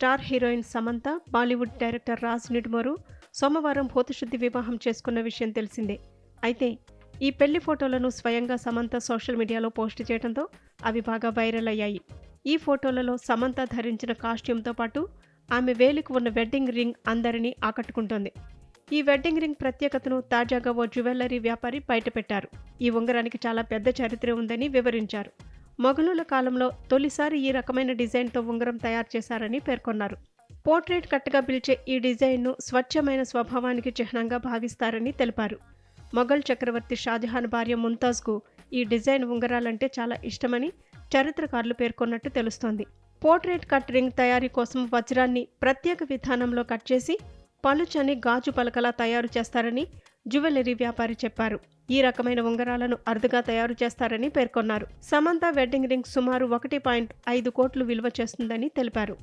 Star heroine Samantha Bollywood director Raj Nidimoru సోమవారం భూతశుద్ధి వివాహం చేసుకున్న విషయం తెలిసిందే. అయితే ఈ పెళ్ళి ఫోటోలను స్వయంగా సమంత సోషల్ మీడియాలో పోస్ట్ చేయడంతో అవి బాగా వైరల్ అయ్యాయి. ఈ ఫోటోలలో సమంత ధరించిన కాస్ట్యూమ్తో పాటు ఆమె వేలికి ఉన్న వెడ్డింగ్ రింగ్ అందరినీ ఆకట్టుకుంటోంది. ఈ వెడ్డింగ్ రింగ్ ప్రత్యేకతను తాజాగా ఓ జ్యువెలరీ వ్యాపారి బయటపెట్టారు. ఈ ఉంగరానికి చాలా పెద్ద చరిత్ర ఉందని వివరించారు. మొఘలుల కాలంలో తొలిసారి ఈ రకమైన డిజైన్తో ఉంగరం తయారు చేశారని పేర్కొన్నారు. పోర్ట్రేట్ కట్టుగా పిలిచే ఈ డిజైన్ను స్వచ్ఛమైన స్వభావానికి చిహ్నంగా భావిస్తారని తెలిపారు. మొఘల్ చక్రవర్తి షాజహాన్ భార్య ముంతాజ్కు ఈ డిజైన్ ఉంగరాలంటే చాలా ఇష్టమని చరిత్రకారులు పేర్కొన్నట్టు తెలుస్తోంది. పోర్ట్రేట్ కట్ రింగ్ తయారీ కోసం వజ్రాన్ని ప్రత్యేక విధానంలో కట్ చేసి పలుచని గాజు పలకలా తయారు చేస్తారని జ్యువెలరీ వ్యాపారి చెప్పారు. ఈ రకమైన ఉంగరాలను అరుదుగా తయారు చేస్తారని పేర్కొన్నారు. సమంత వెడ్డింగ్ రింగ్ సుమారు ఒకటి పాయింట్ ఐదు కోట్లు విలువ చేస్తుందని తెలిపారు.